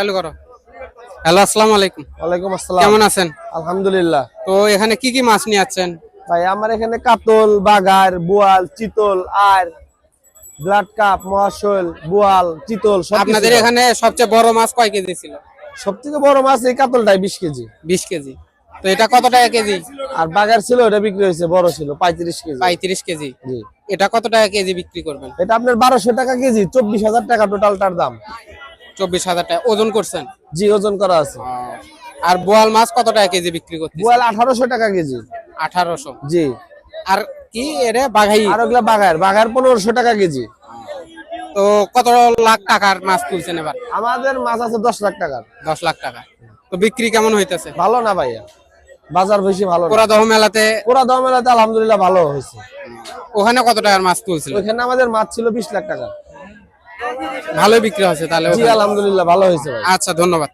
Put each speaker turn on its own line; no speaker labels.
চালু করো। হ্যালো আসসালামু আলাইকুম।
ওয়ালাইকুম আসসালাম।
কেমন আছেন?
আলহামদুলিল্লাহ।
তো এখানে কি কি মাছ নিয়ে যাচ্ছেন
ভাই আমার এখানে কাতল বাগার বোয়াল চিতল আর ব্লাড কাপ মহাশৈল বোয়াল চিতল সব
আপনাদের এখানে সবচেয়ে বড় মাছ কয় কেজি ছিল?
সব থেকে বড় মাছ এই কাতলটাই বিশ কেজি।
বিশ কেজি। তো এটা কত টাকা কেজি?
আর বাগার ছিল ওটা বিক্রি হয়েছে বড় ছিল পঁয়ত্রিশ কেজি।
পঁয়ত্রিশ কেজি।
জি।
এটা কত টাকা কেজি বিক্রি করবেন?
এটা আপনার বারোশো টাকা কেজি চব্বিশ হাজার টাকা টোটালটার দাম।
চব্বিশ হাজার টাকা। ওজন করছেন?
জি ওজন করা আছে।
আর বোয়াল মাছ কত টাকা কেজি বিক্রি করতে
বোয়াল আঠারোশো টাকা কেজি।
আঠারোশো।
জি।
আর কি এরে? বাঘাই।
আর ওগুলা বাগার বাগার পনেরোশো টাকা কেজি।
তো কত লাখ টাকার মাছ তুলছেন এবার?
আমাদের মাছ আছে দশ লাখ টাকার।
দশ লাখ টাকা। তো বিক্রি কেমন হইতেছে?
ভালো না ভাইয়া। বাজার বেশি ভালো না।
পুরাদহ মেলাতে?
পুরা দাম মেলাতে আলহামদুলিল্লাহ ভালো হয়েছে।
ওখানে কত টাকার মাছ তুলছিল
ওখানে আমাদের মাছ ছিল বিশ লাখ টাকা।
ভালো বিক্রি হয়েছে তাহলে
জি আলহামদুলিল্লাহ ভালো হয়েছে
আচ্ছা ধন্যবাদ।